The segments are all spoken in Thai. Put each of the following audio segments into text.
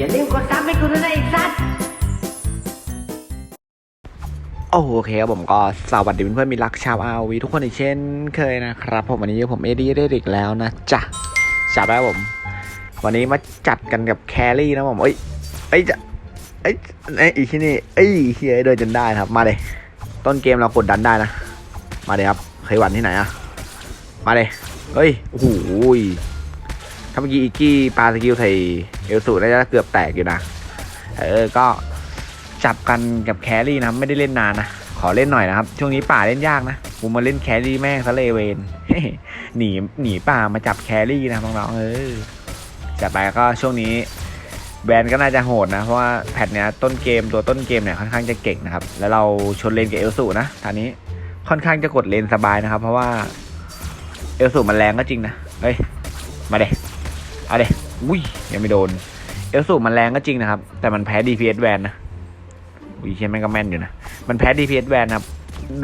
อย่าลืมกดซับให้กูด้วยนะไอ้สัตว์โอเคครับผมก็สวัสดีเพื่อนๆมีรักชาวอาวีทุกคนอีกเช่นเคยนะครับ ผมวันนี้ผมเอดีได้อีกแล้วนะจ๊ะจับแล้วผม วันนี้มาจัดกันกับแครี่นะผมเอ้ยเอ้ยจะเอ้ยไอ้อีที่นี่เอ้ยเฮียเดินจนได้ครับมาเลย ต้นเกมเรากดดันได้นะ มาเลยครับเคยหวันที่ไหนอะมาเลยเฮ้ยโอ้โห เมื่อกี้อีกกี้ปาสกิลใส่เอลสูน่าจะเกือบแตกอยู่นะ เออ ก็จับกันกับแครี่นะไม่ได้เล่นนานนะ ขอเล่นหน่อยนะครับ ช่วงนี้ป่าเล่นยากนะผมมาเล่นแครี่แม่งซะเลเวนหนีหนีป่ามาจับแครี่นะน้องๆเออจับไปก็ช่วงนี้แบรนก็น่าจะโหดนะ เพราะว่าแพทเนี้ยต้นเกมตัวต้นเกมเนี่ยค่อนข้างจะเก่งนะครับ แล้วเราชนเลนกับเอลสูนะตอนนี้ค่อนข้างจะกดเลนสบายนะครับ เพราะว่าเอลสูมันแรงก็จริงนะเฮ้ยมาเด เอาเดอุ้ยยังไม่โดน เอลสูมันแรงก็จริงนะครับ แต่มันแพ้ DPS แวนนะวีเชนแม่งก็แม่นอยู่นะ มันแพ้ DPS แวนครับ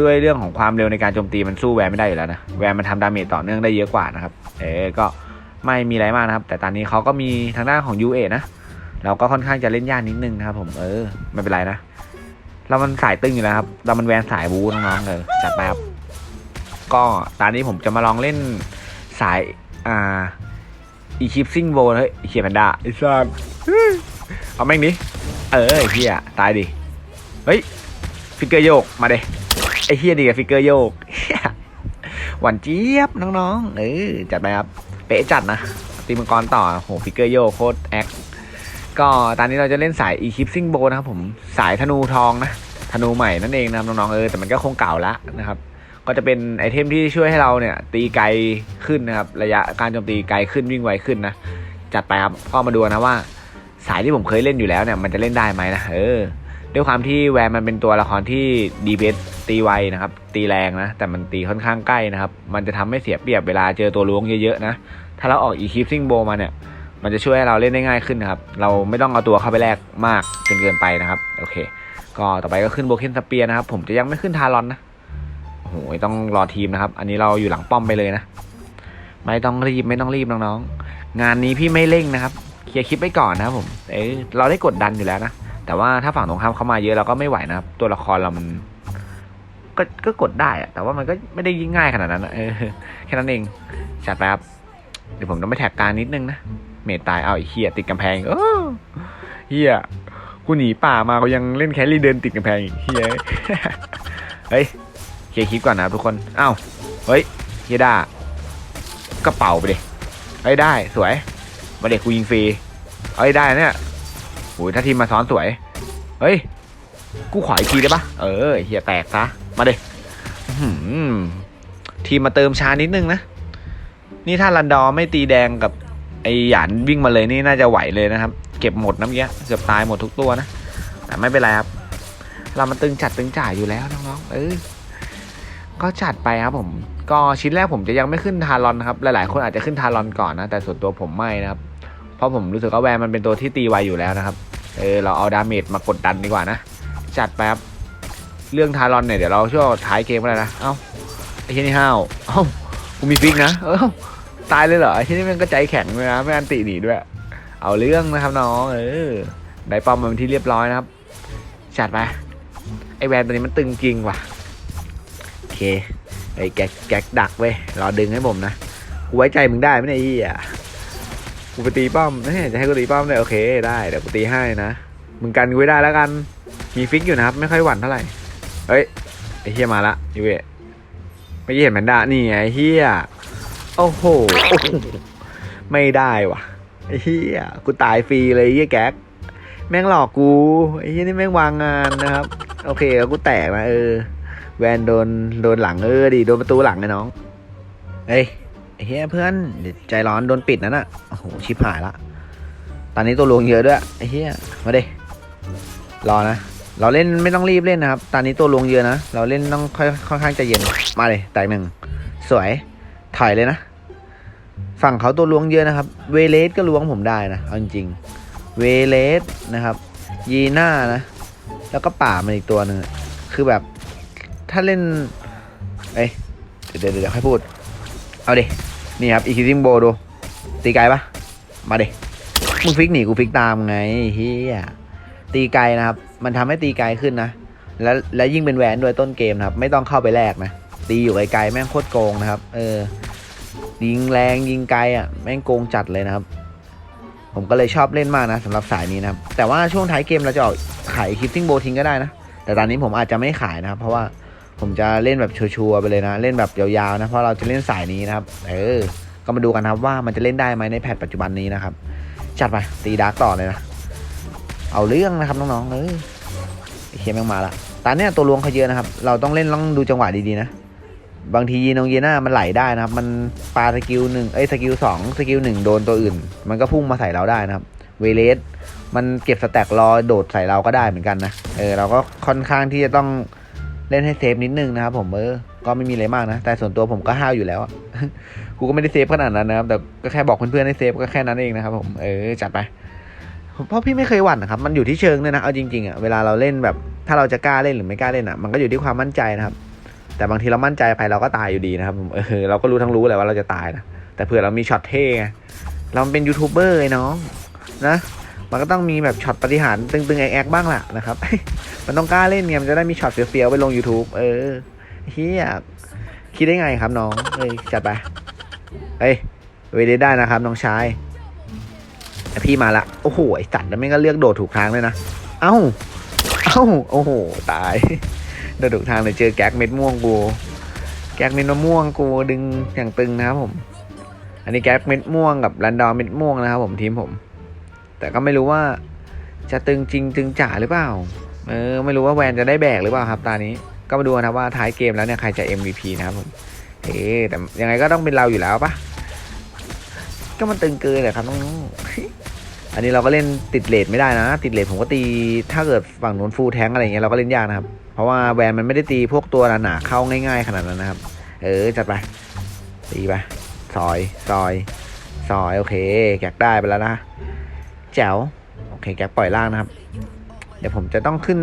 ด้วยเรื่องของความเร็วในการโจมตีมันสู้แวนไม่ได้อยู่แล้วนะ แวนมันทำดาเมจต่อเนื่องได้เยอะกว่านะครับ เออก็ไม่มีอะไรมากนะครับ แต่ตอนนี้เขาก็มีทางด้านของ UA นะ เราก็ค่อนข้างจะเล่นยากนิดนึงนะครับผม เออ ไม่เป็นไรนะ เรามันสายตึงอยู่แล้วครับ เรามันแวนสายบูน้องๆเลยจัดไปครับ ก็ตอนนี้ผมจะมาลองเล่นสาย อ่า อีคิปซิงโบเฮ้ยเขียนแพนด้าไอ้สัสเอาแม่งดิเออไอ้เฮียตายดิเฮ้ยฟิกเกอร์โยกมาเดไอ้เฮียดีกับฟิกเกอร์โยกเหี้ยหวานเจี๊ยบน้องๆเออจัดไปครับเป๊ะจัดนะตีมังกรต่อโหฟิกเกอร์โยกโคตรแอคก็ตอนนี้เราจะเล่นสายอีคิปซิงโบนะครับผมสายธนูทองนะธนูใหม่นั่นเองนะครับน้องๆเออแต่มันก็คงเก่าละนะครับ ก็จะเป็นไอเทมที่ช่วยให้เราเนี่ยตีไกลขึ้นนะครับ ระยะการโจมตีไกลขึ้นวิ่งไวขึ้นนะ จัดไปครับก็มาดูนะว่า สายที่ผมเคยเล่นอยู่แล้วเนี่ยมันจะเล่นได้ไหมนะเออด้วยความที่แวนมันเป็นตัวละครที่ดีเบสตีไวนะครับ ตีแรงนะ แต่มันตีค่อนข้างใกล้นะครับ มันจะทำให้เสียเปรียบเวลาเจอตัวล้วงเยอะๆนะ ถ้าเราออกอีคิปซิงโบมาเนี่ย มันจะช่วยให้เราเล่นได้ง่ายขึ้นนะครับ เราไม่ต้องเอาตัวเข้าไปแลกมากจนเกินไปนะครับ โอเค ก็ต่อไปก็ขึ้นโบเคนสเปียนะครับ ผมจะยังไม่ขึ้นทารอนนะ หต้องรอทีมนะครับ อันนี้เราอยู่หลังป้อมไปเลยนะ ไม่ต้องรีบไม่ต้องรีบน้องๆ งานนี้พี่ไม่เร่งนะครับ เคลียร์คลิปไปก่อนนะครับผม เอ้ยเราได้กดดันอยู่แล้วนะ แต่ว่าถ้าฝั่งตรงข้ามเข้ามาเยอะเราก็ไม่ไหวนะครับ ตัวละครเรามันก็ก็กดได้อะแต่ว่ามันก็ไม่ได้ยิ่งง่ายขนาดนั้นอะเออแค่นั้นเอง จัดไปครับ เดี๋ยวผมต้องไปแท็กการนิดนึงนะ เมตตายเอาไอ้เฮียติดกำแพงเออเฮียกูหนีป่ามาเขายังเล่นแครี่เดินติดกำแพงอีกเฮียเฮ้ย เคลียร์คลิปก่อนนะทุกคนเอ้าเฮ้ยเฮียด้ากระเป๋าไปดิเฮ้ยได้สวย มาเด็กกูยิงฟรีเอ้ยได้เนี่ยโอ้ยถ้าทีมมาซ้อนสวย เฮ้ย กูขออีกทีได้ปะเออเฮียแตกซะ มาเด็กทีมมาเติมช้านิดนึงนะ นี่ถ้ารันดอร์ไม่ตีแดงกับไอหยานวิ่งมาเลยนี่น่าจะไหวเลยนะครับ เก็บหมดน้ำเงี้ยเกือบตายหมดทุกตัวนะแต่ไม่เป็นไรครับ เรามันตึงจัดตึงจ่ายอยู่แล้วน้องๆ เออ ก็จัดไปครับผม ก็ชิ้นแรกผมจะยังไม่ขึ้นทารอนครับ หลายๆ คนอาจจะขึ้นทารอนก่อนนะ แต่ส่วนตัวผมไม่นะครับ เพราะผมรู้สึกว่าแวร์มันเป็นตัวที่ตีไวอยู่แล้วนะครับ เออ เราเอาดาเมจมากดดันดีกว่านะ จัดไปครับ เรื่องทารอนเนี่ยเดี๋ยวเราช่วยท้ายเกมก็ได้นะ เอ้า ไอ้ที่นี่ห้าว เอ้ากูมีฟิกนะ เอ้า ตายเลยเหรอ ไอ้ที่นี่มันก็ใจแข็งเลยนะ ไม่อันติหนีด้วย เอาเรื่องนะครับน้อง เออ ได้ป้อมมาเป็นที่เรียบร้อยนะครับ จัดไป ไอแวนตัวนี้มันตึงจริงว่ะ เคไอ้แก๊กแก๊กดักเว้ยรอดึงให้ผมนะกูไว้ใจมึงได้ไหมเนี่ยไอ้เหี้ยกูไปตีป้อมเฮ้ยจะให้กูตีป้อมเลยโอเคได้เดี๋ยวกูตีให้นะมึงกันกูไว้ได้แล้วกันมีฟิกอยู่นะครับ ไม่ค่อยหวั่นเท่าไหร่เฮ้ยไอ้เฮียมาละยูเอะไม่เห็นแมนด้านี่ไงไอ้เฮียโอ้โหไม่ได้ว่ะไอ้เฮียกูตายฟรีเลยไอ้เฮียแก๊กแม่งหลอกกูไอ้เฮียนี่แม่งวางงานนะครับ โอเคแล้วกูแตกนะเออ แวนโดนโดนหลังเออดิโดนประตูหลังไงน้องเฮ้ยไอ้เฮียเพื่อนใจร้อนโดนปิดนั่นน่ะโอ้โหชิบหายละ ตอนนี้ตัวลวงเยอะด้วยไอ้เฮียมาดิรอนะเราเล่นไม่ต้องรีบเล่นนะครับ ตอนนี้ตัวลวงเยอะนะ เราเล่นต้องค่อยค่อนข้างใจเย็น มาเลยแตกหนึ่ง สวย ถอยเลยนะ ฝั่งเขาตัวลวงเยอะนะครับ เวเลสก็ลวงผมได้นะ เอาจริง เวเลสนะครับ ยีน่านะ แล้วก็ป่ามันอีกตัวหนึ่ง คือแบบ ถ้าเล่นเอ้ยเดี๋ยวเดี๋ยวเดี๋ยวให้พูด เอาดิ นี่ครับอีคิซิมโบดู ตีไกลปะมาดิ มึงฟิกหนีกูฟิกตามไงเฮียตีไกลนะครับ มันทำให้ตีไกลขึ้นนะ แล้วแล้วยิ่งเป็นแหวนด้วยต้นเกมนะครับ ไม่ต้องเข้าไปแลกนะ ตีอยู่ไกลๆแม่งโคตรโกงนะครับ เออ ยิงแรงยิงไกลอะแม่งโกงจัดเลยนะครับ ผมก็เลยชอบเล่นมากนะสำหรับสายนี้นะครับ แต่ว่าช่วงท้ายเกมเราจะออกขายคลิปทิ้งโบทิ้งก็ได้นะ แต่ตอนนี้ผมอาจจะไม่ขายนะครับ เพราะว่า ผมจะเล่นแบบชัวร์ๆไปเลยนะ เล่นแบบยาวๆนะ เพราะเราจะเล่นสายนี้นะครับ เออ ก็มาดูกันครับว่ามันจะเล่นได้ไหมในแพทปัจจุบันนี้นะครับ จัดไป ตีดาร์กต่อเลยนะ เอาเรื่องนะครับน้องๆเออเคียแม่งมาละตอนเนี้ยตัวลวงเขาเยอะนะครับ เราต้องเล่นต้องดูจังหวะดีๆนะ บางทียีนองเยน่ามันไหลได้นะครับ มันปาสกิลหนึ่งเอ้ยสกิลสองสกิลหนึ่งโดนตัวอื่น มันก็พุ่งมาใส่เราได้นะครับ เวเลสมันเก็บสแต็กรอโดดใส่เราก็ได้เหมือนกันนะ เออเราก็ค่อนข้างที่จะต้อง เล่นให้เซฟนิดนึงนะครับผมเออก็ไม่มีอะไรมากนะ แต่ส่วนตัวผมก็ห้าวอยู่แล้วกูก็ไม่ได้เซฟขนาดนั้นนะครับแต่ก็แค่บอกเพื่อนๆให้เซฟก็แค่นั้นเองนะครับผมเออจัดไปเพราะพี่ไม่เคยหวั่นนะครับ มันอยู่ที่เชิงด้วยนะ เอาจริงๆอะ เวลาเราเล่นแบบ ถ้าเราจะกล้าเล่นหรือไม่กล้าเล่นอะ มันก็อยู่ที่ความมั่นใจนะครับ แต่บางทีเรามั่นใจไปเราก็ตายอยู่ดีนะครับ เออ เราก็รู้ทั้งรู้แหละว่าเราจะตายนะ แต่เผื่อเรามีช็อตเท่ไง เราเป็นยูทูบเบอร์ไอ้น้องนะ มันก็ต้องมีแบบช็อตปฏิหารตึงๆแอกๆบ้างแหละนะครับ มันต้องกล้าเล่นไงมันจะได้มีช็อตเฟี้ยวๆไปลง YouTube เออเฮียคิดได้ไงครับน้องเอ้ยจัดไปเอ้ยเวทได้นะครับ น้องชายพี่มาละ โอ้โหไอสัตว์แล้วไม่ก็เลือกโดดถูกทางเลยนะ เอ้า เอ้า โอ้โห ตาย โดดถูกทางเลยเจอแก๊กเม็ดม่วงกู แก๊กเม็ดมะม่วงกูดึงอย่างตึงนะครับผม อันนี้แก๊กเม็ดม่วงกับรันดอร์เม็ดม่วงนะครับผมทีมผม แต่ก็ไม่รู้ว่าจะตึงจริงตึงจ๋าหรือเปล่า เออไม่รู้ว่าแวนจะได้แบกหรือเปล่าครับตอนนี้ ก็มาดูนะครับว่าท้ายเกมแล้วเนี่ยใครจะ MVP นะครับผมเอ๊แต่ยังไงก็ต้องเป็นเราอยู่แล้วปะก็มันตึงเกินเลยครับน้องอันนี้เราก็เล่นติดเลทไม่ได้นะ ติดเลทผมก็ตีถ้าเกิดฝั่งนู้นฟูลแทงอะไรเงี้ยเราก็เล่นยากนะครับ เพราะว่าแวนมันไม่ได้ตีพวกตัวหนาๆเข้าง่าย ๆ ขนาดนั้นนะครับ เออจัดไปตีไปซอยซอยซอยโอเคแกกได้ไปแล้วนะ แจ๋วโอเคแกปล่อยล่างนะครับ เดี๋ยวผมจะต้องขึ้น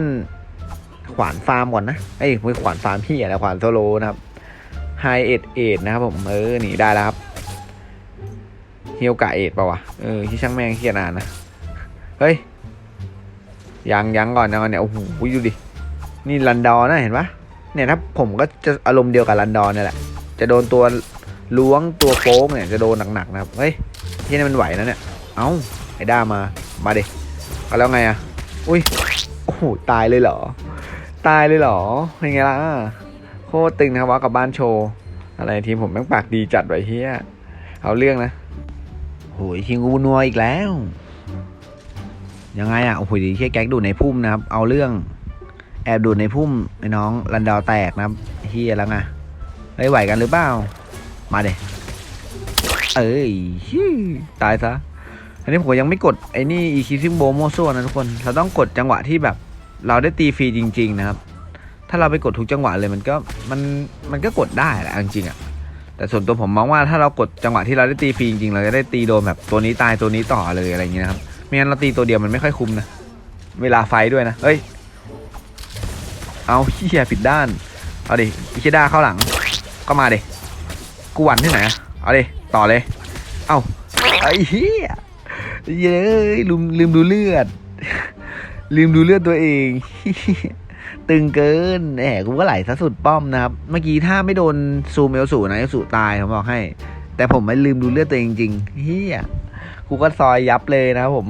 ขวานฟาร์มก่อนนะเอ้ยไม่ขวานฟาร์มพี่อะไรขวานโซโลนะครับไฮเอ็ดเอ็ดนะครับผมเออหนีได้แล้วครับเฮียวกะเอ็ดป่าวะเออที่ช่างแม่งเขียนอ่านนะเฮ้ยยังยังก่อนยังก่อนเนี่ยโอ้โหดูดินี่ลันดอนะเห็นปะเนี่ยถ้าผมก็จะอารมณ์เดียวกับลันดอร์เนี่ยแหละ จะโดนตัวล้วงตัวโป้งเนี่ยจะโดนหนักๆนะครับ เฮ้ยที่นี่มันไหวนะเนี่ย เอ้า อ้ด้ามา มาดิก็แล้วไงอะอุ้ย โอ้โห ตายเลยเหรอ ตายเลยเหรอ เป็นไงล่ะ โคตรตึงนะว่ากับบ้านโชว์ อะไรทีมผมแม่งปากดีจัดไว้เฮียเอาเรื่องนะโหยคิงกูนัวอีกแล้ว ยังไงอะ โอ้โหดีแค่แก๊กดูในพุ่มนะครับ เอาเรื่อง แอบดูในพุ่มไอ้น้องรันดาวแตกนะครับเฮียแล้วไงเฮ้ยไหวกันหรือเปล่า มาเดเอ้ยตายซะ อันนี้ผมก็ยังไม่กดไอ้นี่อีคิซิมโบโมโซนะทุกคน เราต้องกดจังหวะที่แบบ เราได้ตีฟรีจริง ๆ นะครับ ถ้าเราไปกดทุกจังหวะเลยมันก็มันมันก็กดได้แหละจริงๆอะแต่ส่วนตัวผมมองว่าถ้าเรากดจังหวะที่เราได้ตีฟรีจริงๆเราจะได้ตีโดนแบบตัวนี้ตายตัวนี้ต่อเลยอะไรอย่างเงี้ยนะครับไม่งั้นเราตีตัวเดียวมันไม่ค่อยคุ้มนะเวลาไฟด้วยนะเฮ้ยเอาเฮียผิดด้านเอาดิอิชิดาเข้าหลังก็มาดิกูหวันที่ไหนอะเอาดิต่อเลย เอาไอ้เฮีย เย้ยลืมลืมดูเลือด ลืมดูเลือดตัวเอง ตึงเกินแหมกูก็ไหลซะสุดป้อมนะครับ เมื่อกี้ถ้าไม่โดนซูเอลสูนะเอลสูตายผมบอกให้ แต่ผมไม่ลืมดูเลือดตัวเองจริงเฮียกูก็ซอยยับเลยนะครับผม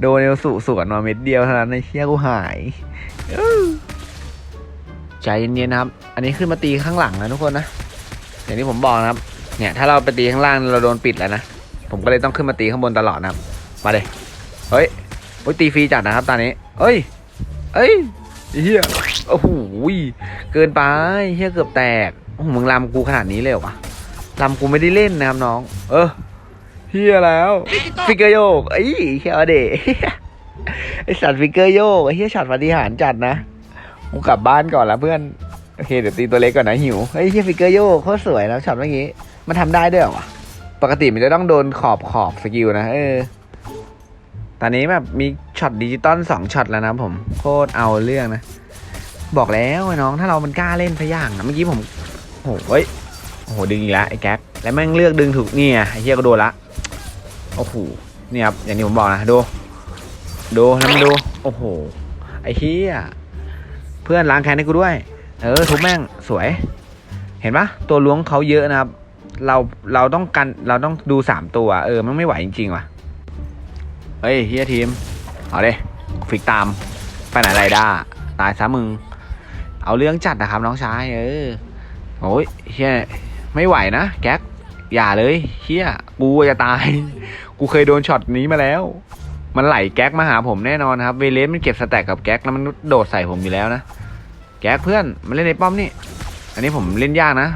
โดนเอลสูสวนมาเม็ดเดียวเท่านั้นในเฮียกูหายใจเย็นๆนะครับ อันนี้ขึ้นมาตีข้างหลังนะทุกคนนะ อย่างที่ผมบอกนะครับ เนี่ยถ้าเราไปตีข้างล่างเราโดนปิดแล้วนะ ผมก็เลยต้องขึ้นมาตีข้างบนตลอดนะครับ มาเลยเฮ้ยโอ้ยตีฟรีจัดนะครับตอนนี้เอ้ยเอ้ยเฮียโอ้โหเกินไปเฮียเกือบแตกโอ้โหมึงลำกูขนาดนี้เลยเหรอวะลำกูไม่ได้เล่นนะครับน้อง เออเฮียแล้วฟิกเกอร์โยกไอ้ยเฮียเอดไอสัตว์ฟิกเกอร์โยกไอเฮียช็อตปฏิหารจัดนะกูกลับบ้านก่อนละเพื่อนโอเคเดี๋ยวตีตัวเล็กก่อนนะหิวเฮ้ยเฮียฟิกเกอร์โยกโคตรสวยแล้วช็อตเมื่อกี้มันทำได้ด้วยเหรอวะปกติมันจะต้องโดนขอบขอบสกิลนะเออ ตอนนี้แบบมีช็อตดิจิตอลสองช็อตแล้วนะผมโคตรเอาเรื่องนะ บอกแล้วไอ้น้องถ้าเรามันกล้าเล่นสักอย่างนะเมื่อกี้ผมโอ้โหเฮ้ยโอ้โหดึงอีกแล้วไอ้แก๊กแล้วแม่งเลือกดึงถูกเนี่ยไอ้เฮียก็โดนละโอ้โหเนี่ยครับอย่างที่ผมบอกนะดูดูแล้วมันดูโอ้โหไอ้เฮียเพื่อนล้างแค้นให้กูด้วย เออทุบแม่งสวย เห็นปะตัวล้วงเขาเยอะนะครับ เราเราต้องกันเราต้องดูสามตัว เออมันไม่ไหวจริงๆว่ะ เฮ้ยเฮียทีม เอาเลยฟิกตาม ไปไหนไรด้าตายซะมึง เอาเรื่องจัดนะครับน้องชาย เออ โอ้ยเฮียไม่ไหวนะแก๊ก อย่าเลยเฮียกูจะตาย กูเคยโดนช็อตนี้มาแล้ว มันไหลแก๊กมาหาผมแน่นอนครับ เวเลสมันเก็บสแต็กกับแก๊กแล้วมันโดดใส่ผมอยู่แล้วนะ แก๊กเพื่อนมันเล่นในป้อมนี่ อันนี้ผมเล่นยากนะ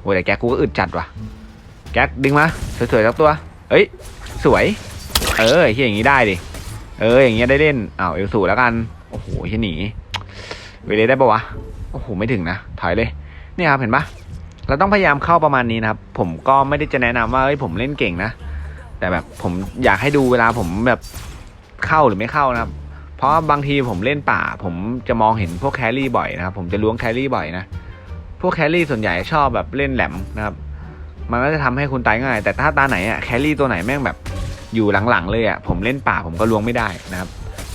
โอ้ยแต่แก๊กกูก็อึดจัดว่ะ แก๊กดึงมาสวยๆสักตัว เอ้ย สวย เออเฮียอย่างนี้ได้ดิ เอออย่างเงี้ยได้เล่นอ้าวเอลสูแล้วกัน โอ้โหเฮียหนี เวเลได้ปะวะ โอ้โหไม่ถึงนะ ถอยเลย เนี่ยครับเห็นปะเราต้องพยายามเข้าประมาณนี้นะครับ ผมก็ไม่ได้จะแนะนำว่าเฮ้ยผมเล่นเก่งนะ แต่แบบผมอยากให้ดูเวลาผมแบบเข้าหรือไม่เข้านะครับ เพราะบางทีผมเล่นป่า ผมจะมองเห็นพวกแครี่บ่อยนะครับ ผมจะล้วงแครี่บ่อยนะ พวกแครี่ส่วนใหญ่ชอบแบบเล่นแหลมนะครับ มันก็จะทำให้คุณตายง่าย แต่ถ้าตาไหนอะแครี่ตัวไหนแม่งแบบ อยู่หลังๆเลยอะผมเล่นป่าผมก็ล้วงไม่ได้นะครับ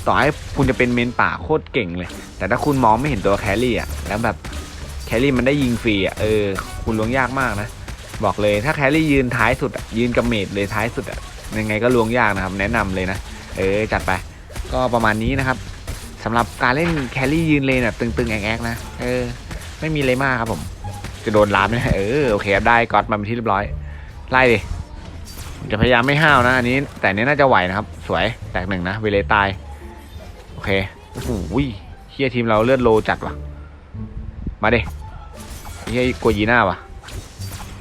ต่อให้คุณจะเป็นเมนป่าโคตรเก่งเลย แต่ถ้าคุณมองไม่เห็นตัวแครี่อะแล้วแบบแครี่มันได้ยิงฟรีอะเออคุณล้วงยากมากนะ บอกเลยถ้าแครี่ยืนท้ายสุดยืนกับเมดเลยท้ายสุดอะยังไงก็ล้วงยากนะครับ แนะนำเลยนะเออจัดไปก็ประมาณนี้นะครับสำหรับการเล่นแครี่ยืนเลนแบบตึงๆแอกๆนะเออ ไม่มีอะไรมากครับผม จะโดนลามไหมเออโอเคได้ก๊อตมาเป็นที่เรียบร้อย ไล่ดิ จะพยายามไม่ห้าวนะอันนี้ แต่นี้น่าจะไหวนะครับ สวยแตกหนึ่งนะเวเลตาย โอเคโอ้โหเฮียทีมเราเลือดโลจัดว่ะ มาเดิเฮียกัวยีหน้าว่ะ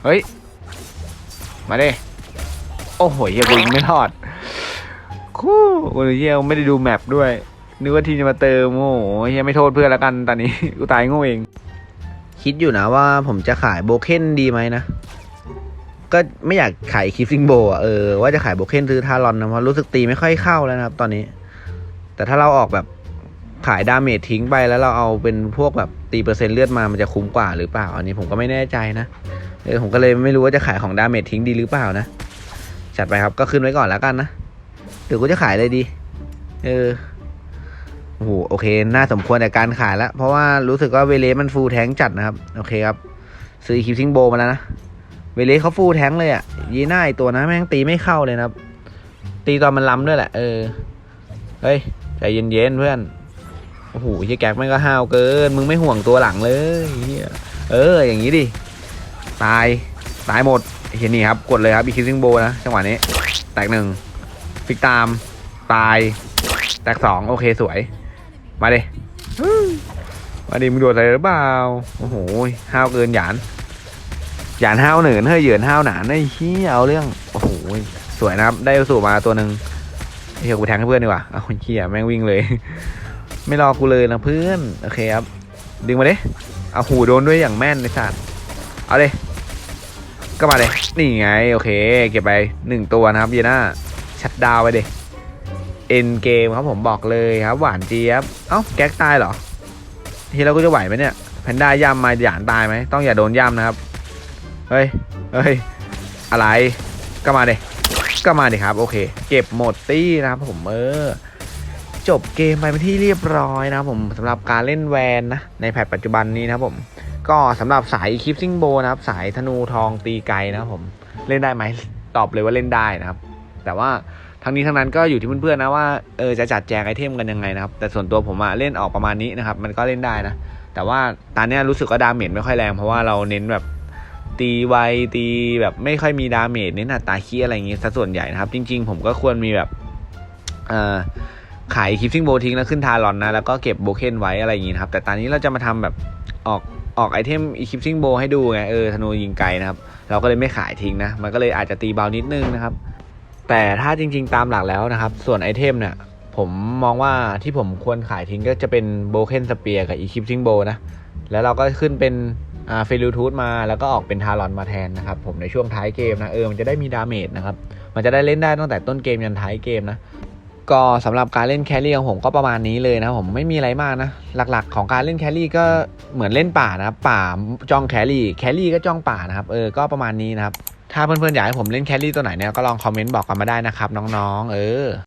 เฮ้ย มาเดิโอ้โหเฮียกูยิงไม่รอดคู่โอ้ยเฮียไม่ได้ดูแมปด้วยนึกว่าทีมจะมาเติมโอ้โหเฮียไม่โทษเพื่อนแล้วกันตอนนี้กูตายง่เอง คิดอยู่นะว่าผมจะขายโบเคนดีไหมนะ ก็ไม่อยากขายคลิปซิงโบอะเออว่าจะขายโบเคนซื้อทารอนนะเพราะรู้สึกตีไม่ค่อยเข้าแล้วนะครับ ตอนนี้ แต่ถ้าเราออกแบบขายดาเมจทิ้งไปแล้วเราเอาเป็นพวกแบบตีเปอร์เซ็นต์เลือดมามันจะคุ้มกว่าหรือเปล่า อันนี้ผมก็ไม่แน่ใจนะเออผมก็เลยไม่รู้ว่าจะขายของดาเมจทิ้งดีหรือเปล่านะจัดไปครับก็ขึ้นไว้ก่อนแล้วกันนะเดี๋ยวกูจะขายอะไรดี เออโอ้โหโอเค น่าสมควรแต่การขายแล้ว เพราะว่ารู้สึกว่าเวเลมันฟูลแทงจัดนะครับ โอเคครับ ซื้อคลิปซิงโบมาแล้วนะ เวเลสเขาฟูแทงเลยอะ่ะยีน่าไอตัวนะแม่งตีไม่เข้าเลยนะครับ ตีตอนมันล้ำด้วยแหละเออเฮ้ยใจเย็นๆเพื่อนโอ้โหเฮียแก๊กแม่งก็ห้าวเกิน มึงไม่ห่วงตัวหลังเลยเฮียเอออย่างนี้ดิตายตายหมดเฮียนี่ครับกดเลยครับอีคิซิงโบนะจังหวะนี้ แตกหนึ่งฟิกตามตาย แตกสองโอเคสวย มาดิมาดิมึงโดดอะไรหรือเปล่าโอ้โหห้าวเกินหยาน หยานห้าวเหนือนเฮ้ยเหยือนห้าวหนานไอ้เหี้ยเอาเรื่องโอ้โหสวยนะครับได้สู่มาตัวหนึ่งเฮียกูแทงให้เพื่อนดีกว่าเอาเหี้ยแม่งวิ่งเลย ไม่รอกูเลยนะเพื่อนโอเคครับ ดึงมาเดิเอาหูโดนด้วยอย่างแม่นในสัตว์เอาเลยก็มาเลยนี่ไงโอเค เก็บไปหนึ่งตัวนะครับเยน่าชัดดาวไปเดิเอ็นเกมครับผมบอกเลยครับหวานเจี๊ยบเอ้าแก๊กตายเหรอทีเราก็จะไหวไหมเนี่ยแพนด้าย่ำมาหยานตายไหมต้องอย่าโดนย่ำนะครับ เฮ้ย เฮ้ย อะไร ก็มาเดก็มาดิครับ โอเค เก็บหมดตี้นะครับผมเออ จบเกมไปเป็นที่เรียบร้อยนะครับผมสำหรับการเล่นแวนนะ ในแพทปัจจุบันนี้นะครับผม ก็สำหรับสายคลิปซิงโบนะครับ สายธนูทองตีไกนะครับผม เล่นได้ไหมตอบเลยว่าเล่นได้นะครับ แต่ว่าทั้งนี้ทั้งนั้นก็อยู่ที่เพื่อนๆนะว่าเออจะจัดแจงไอเทมกันยังไงนะครับ แต่ส่วนตัวผมอะเล่นออกประมาณนี้นะครับ มันก็เล่นได้นะ แต่ว่าตอนนี้รู้สึกว่าดาเมจไม่ค่อยแรงเพราะว่าเราเน้นแบบ ตีไวตีแบบไม่ค่อยมีดาเมจเน้นอัตราคีอะไรอย่างงี้ซะส่วนใหญ่นะครับ จริง ๆ ผมก็ควรมีแบบขายคลิปซิงโบทิ้งแล้วขึ้นทารอนนะ แล้วก็เก็บโบเคนไว้อะไรอย่างงี้ครับ แต่ตอนนี้เราจะมาทำแบบออกออกไอเทมอีคลิปซิงโบให้ดูไงเออธนูยิงไกลนะครับ เราก็เลยไม่ขายทิ้งนะ มันก็เลยอาจจะตีเบานิดนึงนะครับ แต่ถ้าจริง ๆ ตามหลักแล้วนะครับ ส่วนไอเทมเนี่ยผมมองว่าที่ผมควรขายทิ้งก็จะเป็นโบเคนสเปียร์กับอีคิปซิงโบนะแล้วเราก็ขึ้นเป็น เฟลูทูธมาแล้วก็ออกเป็นทารอนมาแทนนะครับผมในช่วงท้ายเกมนะเออมันจะได้มีดาเมจนะครับมันจะได้เล่นได้ตั้งแต่ต้นเกมยันท้ายเกมนะก็สำหรับการเล่นแครี่ของผมก็ประมาณนี้เลยนะผมไม่มีอะไรมากนะ หลักๆ ของการเล่นแครี่ก็เหมือนเล่นป่านะครับป่าจ้องแครี่แครี่ก็จ้องป่านะครับเออก็ประมาณนี้นะครับถ้าเพื่อนๆอยากให้ผมเล่นแครี่ตัวไหนเนี่ยก็ลองคอมเมนต์บอกกันมาได้นะครับน้องๆ เออ